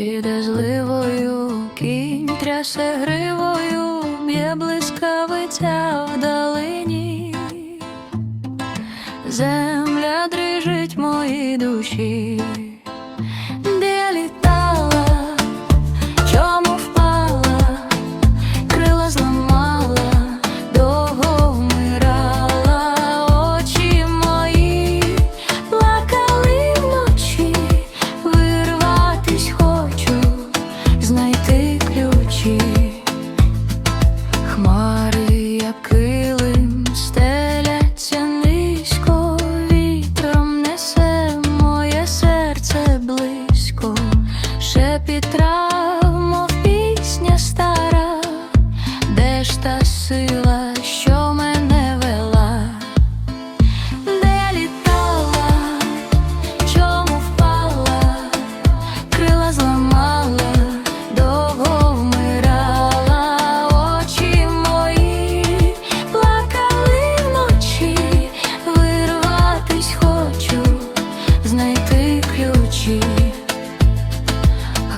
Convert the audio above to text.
Іде зливою, кінь трясе гривою, б'є блискавиця вдалині. Земля дрижить моїй душі, трав, мов пісня стара, де ж та сила, що мене вела, де літала, чому впала, крила зламала, довго вмирала, очі мої плакали вночі, вирватись хочу, знайти ключі.